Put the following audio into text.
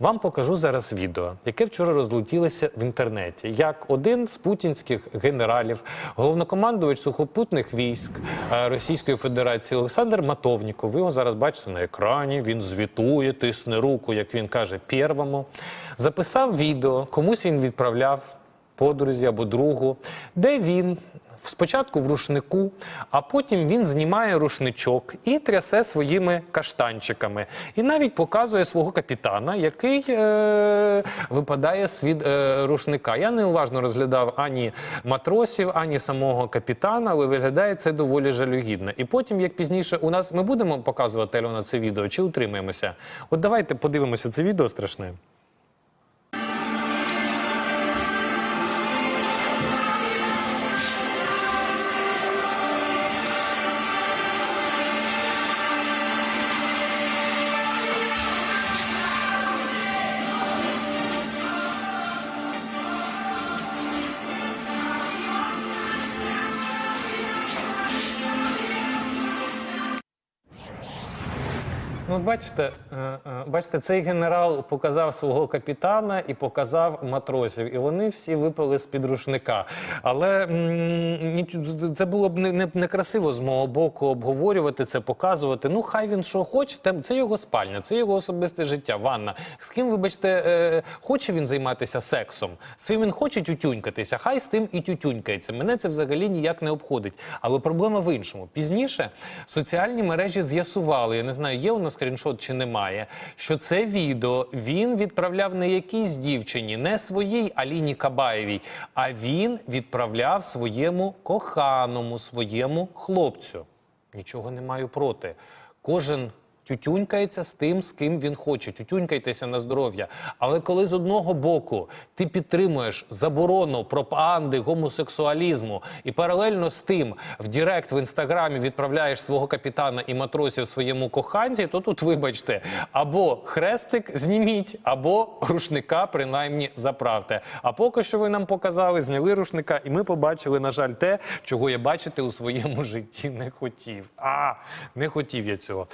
Вам покажу зараз відео, яке вчора розлетілося в інтернеті. Як один з путінських генералів, головнокомандувач сухопутних військ е, Російської Федерації Олександр Матовніков. Ви його зараз бачите на екрані. Він звітує, тисне руку, як він каже, первому. Записав відео, комусь він відправляв подрузі або другу, де він спочатку в рушнику, а потім він знімає рушничок і трясе своїми каштанчиками. І навіть показує свого капітана, який е, випадає з від е, рушника. Я неуважно розглядав ані матросів, ані самого капітана, але виглядає це доволі жалюгідно. І потім, як пізніше, у нас ми будемо показувати Альона це відео чи утримаємося? От давайте подивимося це відео страшне. Ну, бачите, е, е, бачите, цей генерал показав свого капітана і показав матросів, і вони всі випали з під рушника. Але це було б не- не- некрасиво з мого боку обговорювати це, показувати. Ну, хай він що хоче, це його спальня, це його особисте життя, ванна. З ким, вибачте, е, хоче він займатися сексом, з ким він хоче тютюнькатися, хай з тим і тютюнькається. Мене це взагалі ніяк не обходить. Але проблема в іншому. Пізніше соціальні мережі з'ясували, я не знаю, є у нас скріншот чи немає, що це відео він відправляв не якійсь дівчині, не своїй Аліні Кабаєвій, а він відправляв своєму коханому, своєму хлопцю. Нічого не маю проти. Кожен тютюнькається з тим, з ким він хоче. Тютюнькайтеся на здоров'я. Але коли з одного боку ти підтримуєш заборону пропаганди гомосексуалізму і паралельно з тим в Директ в інстаграмі відправляєш свого капітана і матросів своєму коханці, то тут, вибачте, або хрестик зніміть, або рушника принаймні заправте. А поки що ви нам показали, зняли рушника, і ми побачили, на жаль, те, чого я бачити у своєму житті не хотів. А не хотів я цього.